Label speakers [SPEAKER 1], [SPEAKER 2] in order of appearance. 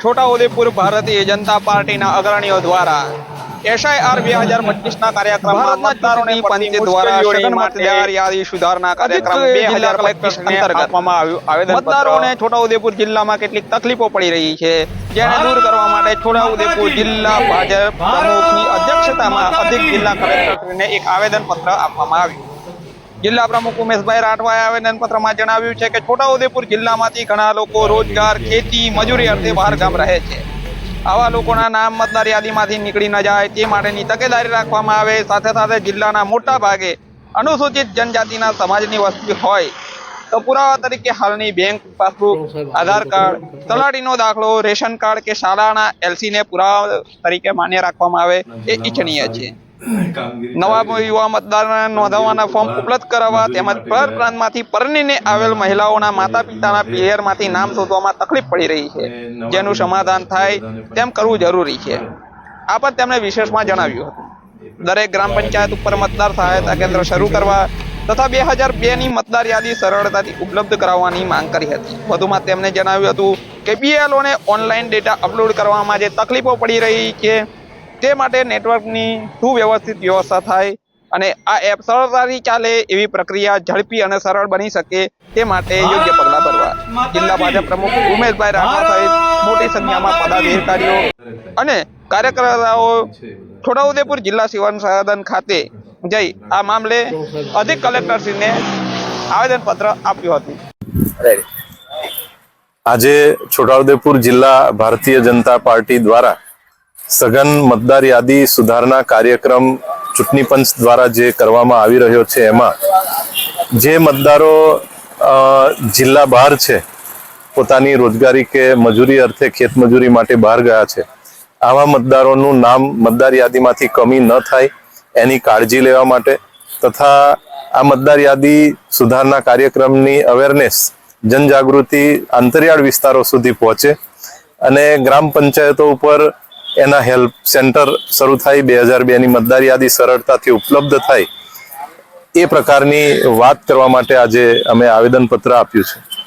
[SPEAKER 1] છોટાઉદેપુર ભારતીય જનતા પાર્ટીના અગ્રણીઓ દ્વારા એસઆઈઆર બે હજાર પચીસના કાર્યક્રમમાં મતદારોને પંચ દ્વારા સઘન મતદાર યાદી સુધારના કાર્યક્રમ બે હજાર પચીસ અંતર્ગત મતદારોને છોટાઉદેપુર જિલ્લામાં કેટલીક તકલીફો પડી રહી છે જેને દૂર કરવા માટે છોટાઉદેપુર જિલ્લા ભાજપ પ્રમુખની અધ્યક્ષતામાં અધિક જિલ્લા કલેક્ટરને એક આવેદન પત્ર આપવામાં આવ્યું. જિલ્લા પ્રમુખ ઉમેશભાઈ રાઠવાએ આવેદનપત્રમાં જણાવ્યું છે કે છોટાઉદેપુર જિલ્લામાંથી ઘણા લોકો રોજગાર, ખેતી, મજૂરી અર્થે બહાર ગામ રહે છે. આવા લોકોના નામ મતદાર યાદીમાંથી નીકળી ન જાય તે માટેની તકેદારી રાખવામાં આવે. સાથે સાથે જિલ્લાના મોટા ભાગે અનુસૂચિત જનજાતિના સમાજની વસ્તી હોય તો પુરાવા તરીકે હાલની બેંક, પાસબુક, આધાર કાર્ડ, તલાટીનો દાખલો, રેશન કાર્ડ કે શાળાના એલસી ને પુરાવા તરીકે માન્ય રાખવામાં આવે એ ઈચ્છનીય છે. નવા યુવા મતદારોને નોંધાવવાના ફોર્મ ઉપલબ્ધ કરાવવા તેમજ પર પ્રાંતમાંથી પરણીને આવેલ મહિલાઓના માતા પિતાના પિયરમાંથી નામ શોધવામાં તકલીફ પડી રહી છે. જેનું સમાધાન થાય તેમ કરવું જરૂરી છે. આ પણ તેમણે વિશેષમાં જણાવ્યું હતું. દરેક ગ્રામ પંચાયત ઉપર મતદાર સહાયતા કેન્દ્ર શરૂ કરવા તથા બે હજાર બેની મતદાર યાદી સરળતાથી ઉપલબ્ધ કરાવવાની માંગ કરી હતી. વધુમાં તેમણે જણાવ્યું હતું કે બીએલઓને ઓનલાઈન ડેટા અપલોડ કરવામાં જે તકલીફો પડી રહી છે તે માટે નેટવર્કની સુવ્યવસ્થિત વ્યવસ્થા થાય અને આ એપ સરળતાથી ચાલે એવી પ્રક્રિયા ઝડપી અને સરળ બની શકે તે માટે યોગ્ય પગલાં ભરવા. જિલ્લા ભાજપ પ્રમુખ ઉમેશભાઈ રાઠવા સહિત મોટી સંખ્યામાં પદાધિકારીઓ અને કાર્યકર્તાઓ છોટાઉદેપુર જિલ્લા સિવન સદન ખાતે જઈ આ મામલે અધિક કલેક્ટરશ્રીને આવેદનપત્ર આપ્યું હતું.
[SPEAKER 2] આજે છોટાઉદેપુર જિલ્લા ભારતીય જનતા પાર્ટી દ્વારા સઘન મતદાર યાદી સુધારણા કાર્યક્રમ ચૂંટણી પંચ દ્વારા જે કરવામાં આવી રહ્યો છે એમાં જે મતદારો જિલ્લા બહાર છે, પોતાની રોજગારી કે મજૂરી અર્થે ખેતમજૂરી માટે બહાર ગયા છે, આવા મતદારોનું નામ મતદાર યાદીમાંથી કમી ન થાય એની કાળજી લેવા માટે તથા આ મતદાર યાદી સુધારના કાર્યક્રમની અવેરનેસ જનજાગૃતિ, અંતરિયાળ વિસ્તારો સુધી પહોંચે અને ગ્રામ પંચાયતો ઉપર એના હેલ્પ સેન્ટર શરૂ થાય, બે હજાર બેની મતદાર યાદી સરળતાથી ઉપલબ્ધ થાય, એ પ્રકારની વાત કરવા માટે આજે અમે આવેદનપત્ર આપ્યું છે.